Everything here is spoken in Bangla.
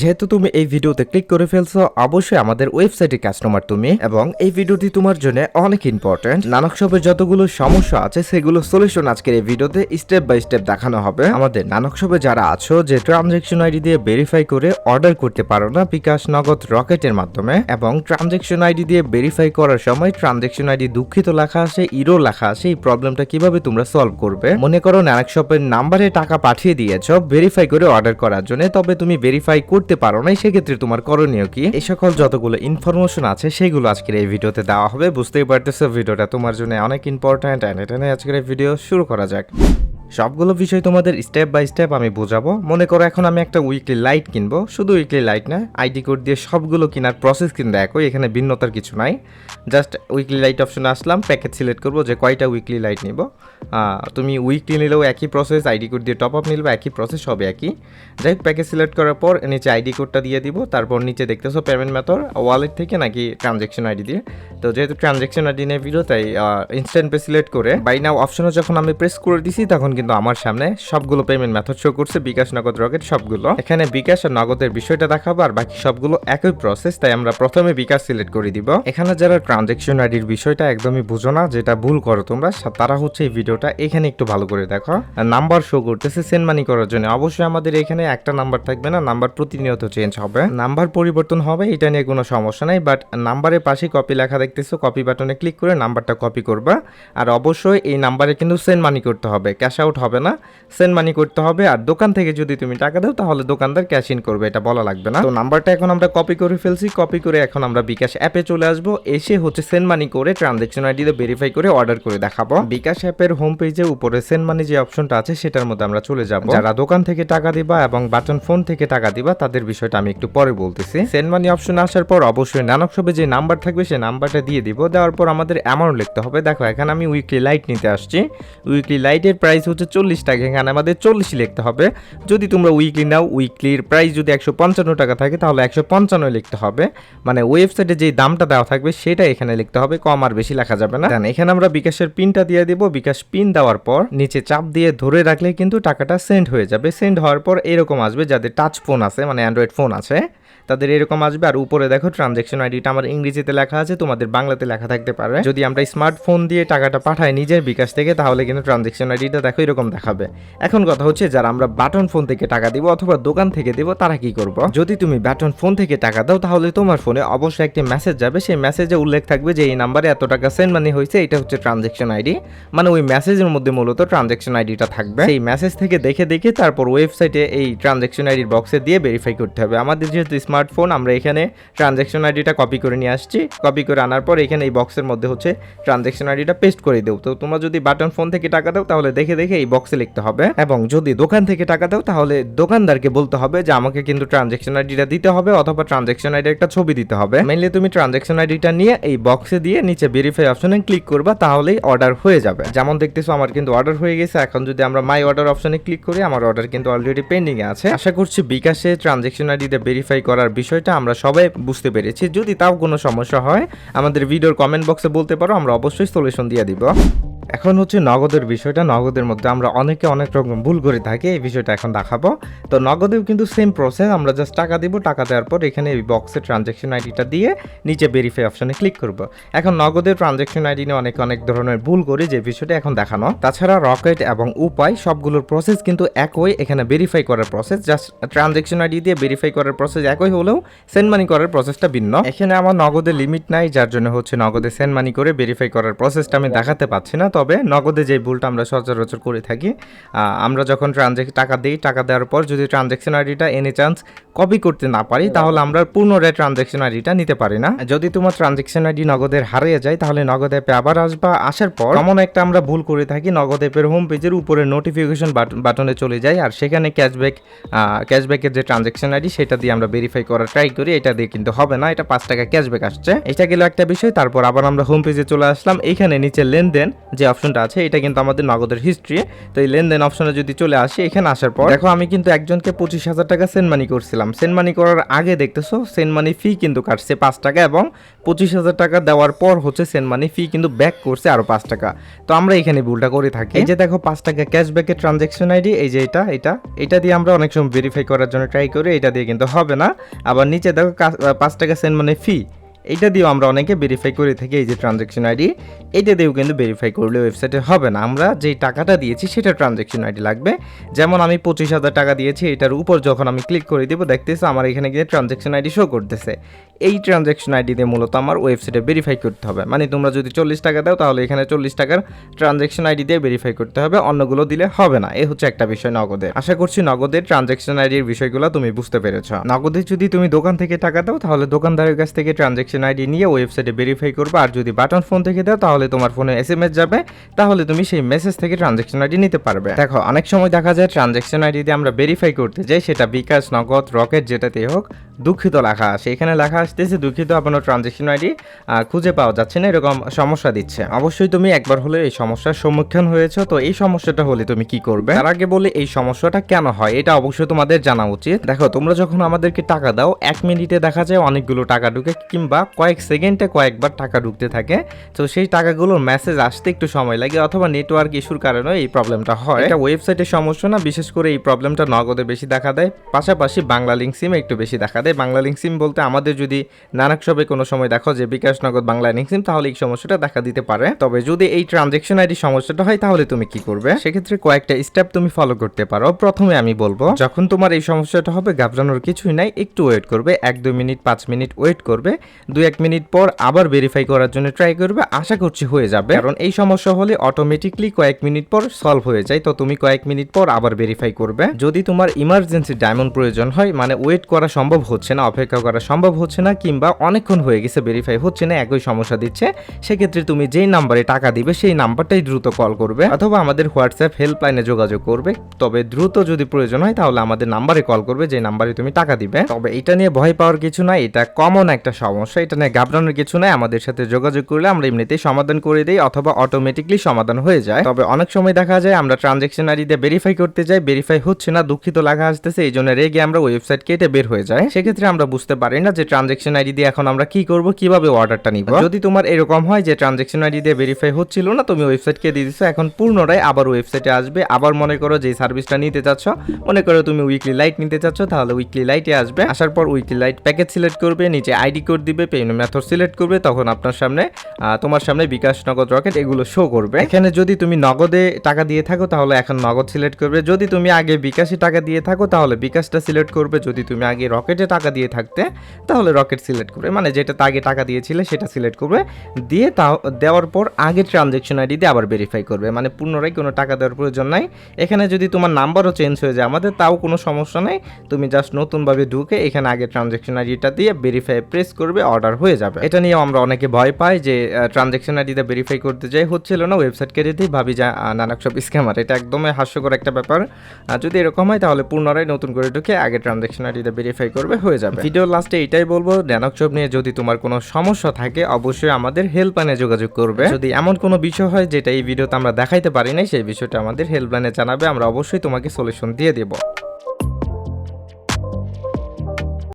যেহেতু তুমি এই ভিডিওতে ক্লিক করে ফেলছো, অবশ্যই আমাদের ওয়েবসাইটে কাস্টমার তুমি এবং এই ভিডিওটি তোমার জন্য অনেক ইম্পর্টেন্ট নানক শপের যতগুলো সমস্যা আছে, সেগুলো সলিউশন আজকের এই ভিডিওতে স্টেপ বাই স্টেপ দেখানো হবে। আমাদের নানক শপে যারা আছো, যে ট্রানজেকশন আইডি দিয়ে ভেরিফাই করে অর্ডার করতে পারো না, বিকাশ নগদ রকেটের মাধ্যমে এবং ট্রানজেকশন আইডি দিয়ে ভেরিফাই করার সময় ট্রানজেকশন আইডি দুঃখিত লেখা আসে ইরো লেখা আসে এই প্রবলেমটা কীভাবে তোমরা সলভ করবে? মনে করো নানক শপের নাম্বারে টাকা পাঠিয়ে দিয়েছ ভেরিফাই করে অর্ডার করার জন্য, তবে তুমি ভেরিফাই করতে পারো না সেক্ষেত্রে তোমার করণীয় কি? এই সকল যতগুলো ইনফরমেশন আছে, সেগুলো আজকের এই ভিডিওতে দেওয়া হবে। বুঝতেই পারতেছো, ভিডিওটা তোমার জন্য অনেক ইম্পর্ট্যান্ট অ্যান্ড এটা নিয়ে আজকের ভিডিও শুরু করা যাক। সবগুলো বিষয় তোমাদের স্টেপ বাই স্টেপ আমি বোঝাবো। মনে করো এখন আমি একটা উইকলি লাইট কিনবো। শুধু উইকলি লাইট না আইডি কোড দিয়ে সবগুলো কেনার প্রসেস কিন্তু একই, এখানে ভিন্নতার কিছু নাই। জাস্ট উইকলি লাইট অপশনে আসলাম প্যাকেজ সিলেক্ট করব যে কয়টা উইকলি লাইট নিব। তুমি উইকলি নিলেও একই প্রসেস আইডি কোড দিয়ে টপ আপ নিলেও একই প্রসেস সব একই। যাই হোক প্যাকেজ সিলেক্ট করার পর নিচে আইডি কোডটা দিয়ে দিব, তারপর নিচে দেখতেছো পেমেন্ট মেথড ওয়ালেট থেকে নাকি ট্রানজেকশন আইডি দিয়ে। তো যেহেতু ট্রানজেকশন আইডি নিয়ে ভিডিও তাই ইনস্ট্যান্ট পে সিলেক্ট করে বাই নাও অপশনে যখন আমি প্রেস করে দিছি, তখন কিন্তু আমার সামনে সবগুলো পেমেন্ট মেথড শো করছে, বিকাশ নগদ রকেট সবগুলো। এখানে বিকাশ আর নগদের বিষয়টা দেখাবো, আর বাকি সবগুলো একই প্রসেস তাই আমরা প্রথমে বিকাশ সিলেক্ট করে দিব। এখানে যারা ট্রানজেকশন আইডির বিষয়টা একদমই বুঝো না, যেটা ভুল করো তোমরা তারা হচ্ছে এই ভিডিওটা এখানে একটু ভালো করে দেখো। নাম্বার শো করতেছে সেন্ড মানি করার জন্য। অবশ্যই আমাদের এখানে একটা নাম্বার থাকবে না নাম্বার প্রতিনিয়ত চেঞ্জ হবে। নাম্বার পরিবর্তন হবে, এটা নিয়ে কোনো সমস্যা নাই বাট নাম্বারের পাশে কপি লেখা দেখতেছো কপি বাটনে ক্লিক করে নাম্বারটা কপি করবা। আর অবশ্যই এই নাম্বারে কিন্তু সেন্ড মানি করতে হবে। ক্যাশ আউট হবে না। সেন্ড মানি করতে হবে আর দোকান থেকে যদি তুমি টাকা দাও তাহলে দোকানদার ক্যাশ ইন করবে এটা বলা লাগবে না। তো নাম্বারটা এখন আমরা কপি করে ফেলছি কপি করে এখন আমরা বিকাশ অ্যাপে চলে আসব এসে হচ্ছে সেন্ড মানি করে ট্রানজেকশন আইডি ভেরিফাই করে অর্ডার করে দেখাবো। বিকাশ অ্যাপের হোম পেজে উপরে সেন্ড মানি যে অপশনটা আছে সেটার মধ্যে আমরা চলে যাব। যারা দোকান থেকে টাকা দিবা এবং বাটন ফোন থেকে টাকা দিবা তাদের বিষয়টা আমি একটু পরে বলতেছি। সেন্ড মানি অপশন আসার পর অবশ্যই নানক শপে যে নাম্বার থাকবে সেই নাম্বারটা দিয়ে দিব। দেওয়ার পর আমাদের অ্যামাউন্ট লিখতে হবে। দেখো এখানে আমি উইকলি লাইট নিতে আসছি। উইকলি লাইটের প্রাইস হচ্ছে চল্লিশ টাকা এখানে আমাদের চল্লিশ লিখতে হবে। যদি তোমরা উইকলি নাও উইকলির প্রাইস যদি একশো পঞ্চান্ন টাকা থাকে, তাহলে একশো পঞ্চান্ন লিখতে হবে। মানে ওয়েবসাইটে যে দামটা দেওয়া থাকবে, সেটা এখানে লিখতে হবে, কম আর বেশি লেখা যাবে না। এখানে আমরা বিকাশের পিনটা দিয়ে দিব। বিকাশ পিন দেওয়ার পর নিচে চাপ দিয়ে ধরে রাখলে কিন্তু টাকাটা সেন্ড হয়ে যাবে। সেন্ড হওয়ার পর এরকম আসবে যাদের টাচ ফোন আছে মানে অ্যান্ড্রয়েড ফোন আছে। তাদের এরকম আসবে। আর উপরে দেখো ট্রানজেকশন আইডিটা আমার ইংরেজিতে লেখা আছে, তোমাদের বাংলাতে লেখা থাকতে পারে। যদি আমরা স্মার্টফোন দিয়ে টাকাটা পাঠাই নিজের বিকাশ থেকে, তাহলে কিন্তু ট্রানজেকশন আইডিটা দেখো এরকম দেখাবে। এখন কথা হচ্ছে, যারা আমরা বাটন ফোন থেকে টাকা দিব অথবা দোকান থেকে দিব, তারা কি করব? যদি তুমি বাটন ফোন থেকে টাকা দাও, তাহলে তোমার ফোনে অবশ্যই একটি মেসেজ যাবে। সেই মেসেজে উল্লেখ থাকবে যে, এই নাম্বারে এত টাকা সেন্ড মানি হয়েছে, এটা হচ্ছে ট্রানজেকশন আইডি মানে ওই মেসেজের মধ্যে মূলত ট্রানজেকশন আইডিটা থাকবে। সেই মেসেজ থেকে দেখে দেখে তারপর ওয়েবসাইটে এই ট্রানজেকশন আইডির বক্সে দিয়ে ভেরিফাই করতে হবে। আমাদের যেহেতু স্মার্টফোন আমরা এখানে ট্রানজেকশন আইডিটা কপি করে নিয়ে আসছি। কপি করে আনার পর এখানে এই বক্সের মধ্যে হচ্ছে ট্রানজেকশন আইডিটা পেস্ট করে দেবো। তো তোমরা যদি বাটন ফোন থেকে টাকা দাও, তাহলে দেখে দেখে এই বক্সে লিখতে হবে। এবং যদি দোকান থেকে টাকা দাও, তাহলে দোকানদারকে বলতে হবে যে আমাকে কিন্তু ট্রানজেকশন আইডিটা দিতে হবে অথবা ট্রানজেকশন আইডির একটা ছবি দিতে হবে। মেনলি তুমি ট্রানজেকশন আইডিটা নিয়ে এই বক্সে দিয়ে নিচে ভেরিফাই অপশনে ক্লিক করবা, তাহলেই অর্ডার হয়ে যাবে। যেমন দেখতেছো আমার কিন্তু অর্ডার হয়ে গেছে। এখন যদি আমরা মাই অর্ডার অপশনে ক্লিক করি, আমার অর্ডার কিন্তু অলরেডি পেন্ডিং আছে। আশা করছি বিকাশে ট্রানজেকশন আইডিতে ভেরিফাই করার বিষয়টা আমরা সবাই বুঝতে পেরেছি। যদি তাও কোনো সমস্যা হয়, আমাদের ভিডিওর কমেন্ট বক্সে বলতে পারো, আমরা অবশ্যই সলিউশন দিয়ে দিব। এখন হচ্ছে নগদের বিষয়টা, নগদের মধ্যে আমরা অনেকে অনেক রকম ভুল করে থাকি, এই বিষয়টা এখন দেখাবো। তো নগদেও কিন্তু সেম প্রসেস আমরা জাস্ট টাকা দিব, টাকা দেওয়ার পর এখানে এই বক্সে ট্রানজ্যাকশন আইডিটা দিয়ে নিচে ভেরিফাই অপশানে ক্লিক করব। এখন নগদের ট্রানজ্যাকশন আইডি নিয়ে অনেক অনেক ধরনের ভুল করি, যে বিষয়টা এখন দেখানো। তাছাড়া রকেট এবং উপায়, সবগুলোর প্রসেস কিন্তু একই, এখানে ভেরিফাই করার প্রসেস জাস্ট ট্রানজ্যাকশন আইডি দিয়ে ভেরিফাই করার প্রসেস একই হলেও সেন্ড মানি করার প্রসেসটা ভিন্ন। এখানে আমার নগদের লিমিট নাই, যার জন্য হচ্ছে নগদে সেন্ড মানি করে ভেরিফাই করার প্রসেসটা আমি দেখাতে পাচ্ছি না। তবে নগদে যে ভুলটা আমরা সচরাচর করে থাকি আমরা যখন ট্রানজেক টাকা দিই, টাকা দেওয়ার পর যদি ট্রানজ্যাকশন আইডিটা এনি চান্স কপি করতে না পারি, তাহলে আমরা পুনরায় ট্রানজ্যাকশন আইডিটা নিতে পারি না। যদি তোমার ট্রানজ্যাকশন আইডি নগদের হারিয়ে যায়, তাহলে নগদ অ্যাপে আবার আসবা, আসার পর এমন একটা আমরা ভুল করে থাকি, নগদ অ্যাপের হোম পেজের উপরে নোটিফিকেশন বাটনে চলে যাই আর সেখানে ক্যাশব্যাক ক্যাশব্যাকের যে ট্রানজ্যাকশন আইডি সেটা দিয়ে আমরা ভেরিফাই করার ট্রাই করি, এটা দিয়ে কিন্তু হবে না, এটা পাঁচ টাকা ক্যাশব্যাক আসছে। এটা গেল একটা বিষয়, তারপর আবার আমরা হোম পেজে চলে আসলাম এইখানে নিচে লেনদেন, যে অপশনটা আছে, এটা কিন্তু আমাদের নগদের হিস্ট্রি তো এই লেনদেন অপশনে যদি চলে আসি, এখানে আসার পর দেখো আমি কিন্তু একজনকে পঁচিশ হাজার টাকা সেন্ড মানি করছিলাম। সেন্ড মানি করার আগে দেখতেছো সেন্ড মানি ফি কিন্তু কাটছে পাঁচ টাকা এবং পঁচিশ হাজার টাকা দেওয়ার পর হচ্ছে সেন্ড মানি ফি কিন্তু ব্যাক করছে আরও পাঁচ টাকা। তো আমরা এখানে ভুলটা করে থাকি। এই যে দেখো পাঁচ টাকা ক্যাশব্যাকের ট্রানজ্যাকশন আইডি এই যে এটা এটা এটা দিয়ে আমরা অনেক সময় ভেরিফাই করার জন্য ট্রাই করি, এটা দিয়ে কিন্তু হবে না। আবার নিচে দেখো পাঁচ টাকা সেন্ড মানি ফি এইটা দিয়েও আমরা অনেকে ভেরিফাই করে থাকি এই যে ট্রানজ্যাকশন আইডি এটা দিয়েও কিন্তু ভেরিফাই করলে ওয়েবসাইটে হবে না। আমরা যেই টাকাটা দিয়েছি, সেটা ট্রানজ্যাকশন আইডি লাগবে। যেমন আমি পঁচিশ হাজার টাকা দিয়েছি, এটার উপর যখন আমি ক্লিক করে দিব, দেখতেছি আমার এখানে গিয়ে ট্রানজ্যাকশন আইডি শো করতেছে। এই ট্রানজ্যাকশন আইডি দিয়ে মূলত আমার ওয়েবসাইটে ভেরিফাই করতে হবে। মানে তোমরা যদি চল্লিশ টাকা দাও, তাহলে এখানে চল্লিশ টাকার ট্রানজ্যাকশন আইডি দিয়ে ভেরিফাই করতে হবে, অন্যগুলো দিলে হবে না। এ হচ্ছে একটা বিষয় নগদের আশা করছি নগদের ট্রানজ্যাকশন আইডির বিষয়গুলো তুমি বুঝতে পেরেছ। নগদে যদি তুমি দোকান থেকে টাকা দাও, তাহলে দোকানদারের কাছ থেকে ট্রানজ্যাকশন আইডি নিয়ে ওয়েবসাইটে ভেরিফাই করবে। আর যদি বাটন ফোন থেকে দাও, তাহলে তোমার ফোনে এস এম এস যাবে। তাহলে তুমি সেই মেসেজ থেকে ট্রানজ্যাকশন আইডি নিতে পারবে। দেখো, অনেক সময় দেখা যায় ট্রানজ্যাকশন আইডি দিয়ে আমরা ভেরিফাই করতে যাই, সেটা বিকাশ, নগদ রকেট যেটাতেই হোক দুঃখিত লেখা আসে। এখানে লেখা আসতেছে, দুঃখিত আপনার ট্রানজ্যাকশন আইডি খুঁজে পাওয়া যাচ্ছে না, এরকম সমস্যা দিচ্ছে। অবশ্যই তুমি একবার হলে এই সমস্যার সম্মুখীন হয়েছো, তো এই সমস্যাটা হলে তুমি কি করবে? তার আগে বলে, এই সমস্যাটা কেন হয়? এটা অবশ্যই তোমাদের জানা উচিত। দেখো, তোমরা যখন আমাদেরকে টাকা দাও, এক মিনিটে দেখা যায় অনেকগুলো টাকা ঢুকে, কিংবা কয়েক সেকেন্ডে কয়েকবার টাকা ঢুকতে থাকে। তো সেই টাকাগুলোর মেসেজ আসতে একটু সময় লাগে, অথবা নেটওয়ার্ক ইস্যুর কারণে এই প্রবলেমটা হয়। এটা ওয়েবসাইটের সমস্যা না, বিশেষ করে এই প্রবলেমটা নগদে বেশি দেখা দেয়। পাশাপাশি বাংলা লিঙ্ক সিম একটু বেশি দেখা দেয়। বাংলা লিঙ্ক সিম বলতে আমাদের যদি নানাক সবে কোনো সময় দেখো যে বিকাশ নগদ বাংলা লিঙ্ক সিম, তাহলে এই সমস্যাটা দেখা দিতে পারে। তবে যদি এই ট্রানজেকশন আইডি সমস্যাটা হয়, তাহলে তুমি কি করবে? সেক্ষেত্রে কয়েকটা স্টেপ তুমি ফলো করতে পারো। প্রথমে আমি বলব, যখন তোমার এই সমস্যাটা হবে, ঘাবড়ানোর কিছুই নাই, একটু ওয়েট করবে, এক, দুই মিনিট, পাঁচ মিনিট ওয়েট করবে, দুই, এক মিনিট পর আবার ভেরিফাই করার জন্য ট্রাই করবে, আশা করছি হয়ে যাবে। কারণ এই সমস্যা হলে অটোমেটিকলি কয়েক মিনিট পর সলভ হয়ে যায়, তো তুমি কয়েক মিনিট পর আবার ভেরিফাই করবে। যদি তোমার ইমার্জেন্সি ডায়মন্ড প্রয়োজন হয় মানে ওয়েট করা সম্ভব হচ্ছে না, অপেক্ষা করা সম্ভব হচ্ছে না কিংবা অনেকক্ষণ হয়ে গেছে ভেরিফাই হচ্ছে না, একই সমস্যা দিচ্ছে। সেক্ষেত্রে তুমি যেই নাম্বারে টাকা দিবে, সেই নাম্বারটাই দ্রুত কল করবে অথবা আমাদের হোয়াটসঅ্যাপ হেল্পলাইনে যোগাযোগ করবে। তবে দ্রুত যদি প্রয়োজন হয়, তাহলে আমাদের নাম্বারে কল করবে যে নাম্বারে তুমি টাকা দিবে। তবে এটা নিয়ে ভয় পাওয়ার কিছু নাই, এটা কমন একটা সমস্যা, এটা নিয়ে ঘাবড়ানোর কিছু নাই। আমাদের সাথে যোগাযোগ করলে আমরা এমনিতেই সমাধান করে দিই অথবা অটোমেটিকলি সমাধান হয়ে যায়। তবে অনেক সময় দেখা যায়, আমরা ট্রানজেকশন আইডি দিয়ে ভেরিফাই করতে যাই ভেরিফাই হচ্ছে না, দুঃখিত লাগা আসতেছে এই জন্য রেগে আমরা ওয়েবসাইট কেটে বের হয়ে যায় সেক্ষেত্রে আমরা বুঝতে পারি না যে ট্রানজেকশন আইডি দিয়ে এখন আমরা কি করব, কীভাবে অর্ডারটা নিব। যদি তোমার এরকম হয় যে ট্রানজেকশন আইডি দিয়ে ভেরিফাই হচ্ছিল না, তুমি ওয়েবসাইট কে দিয়ে দিছো, এখন পুনরায় আবার ওয়েবসাইটে আসবে, আবার মনে করো যে সার্ভিসটা নিতে চাচ্ছ, মনে করো তুমি উইকলি লাইট নিতে চাচ্ছ, তাহলে উইকলি লাইটে আসবে। আসার পর উইকলি লাইট প্যাকেজ সিলেক্ট করবে, নিচে আইডি কোড দিবে পেমেন্ট মেথড সিলেক্ট করবে, তখন আপনার সামনে তোমার সামনে বিকাশ নগদ রকেট এগুলো শো করবে। এখানে যদি তুমি নগদে টাকা দিয়ে থাকো, তাহলে এখন নগদ সিলেক্ট করবে। যদি তুমি আগে বিকাশে টাকা দিয়ে থাকো, তাহলে বিকাশটা সিলেক্ট করবে। যদি তুমি আগে রকেটে টাকা দিয়ে থাকতে, তাহলে রকেট সিলেক্ট করবে। মানে যেটাতে আগে টাকা দিয়েছিলে, সেটা সিলেক্ট করবে। দিয়ে তা দেওয়ার পর আগে ট্রানজেকশন আইডি দিয়ে আবার ভেরিফাই করবে। মানে পুনরায় কোনো টাকা দেওয়ার প্রয়োজন নাই। এখানে যদি তোমার নাম্বারও চেঞ্জ হয়ে যায় আমাদের, তাও কোনো সমস্যা নেই। তুমি জাস্ট নতুনভাবে ঢুকে এখানে আগে ট্রানজেকশন আইডিটা দিয়ে ভেরিফাই প্রেস করবে অর্ডার হয়ে যাবে। এটা নিয়েও আমরা অনেকে ভয় পাই যে ট্রানজেকশন আইডিতে ভেরিফাই করতে যাই, হচ্ছিল না ওয়েবসাইট কেটে দিই, ভাবি যা নানাক সব স্ক্যামার এটা একদমই হাস্যকর একটা ব্যাপার। যদি এরকম হয়, তাহলে পুনরায় নতুন করে ঢুকে আগে ট্রানজেকশন আইডিতে ভেরিফাই করবে হয়ে যাবে। ভিডিও লাস্টে এটাই বলব ড্যানকচপ নিয়ে যদি তোমার কোনো সমস্যা থাকে, অবশ্যই আমাদের হেল্পলাইনে যোগাযোগ করবে। যদি এমন কোনো বিষয় হয় যেটা এই ভিডিওতে আমরা দেখাইতে পারি নাই, সেই বিষয়টা আমাদের হেল্পলাইনে জানাবে, আমরা অবশ্যই তোমাকে সলিউশন দিয়ে দেবো।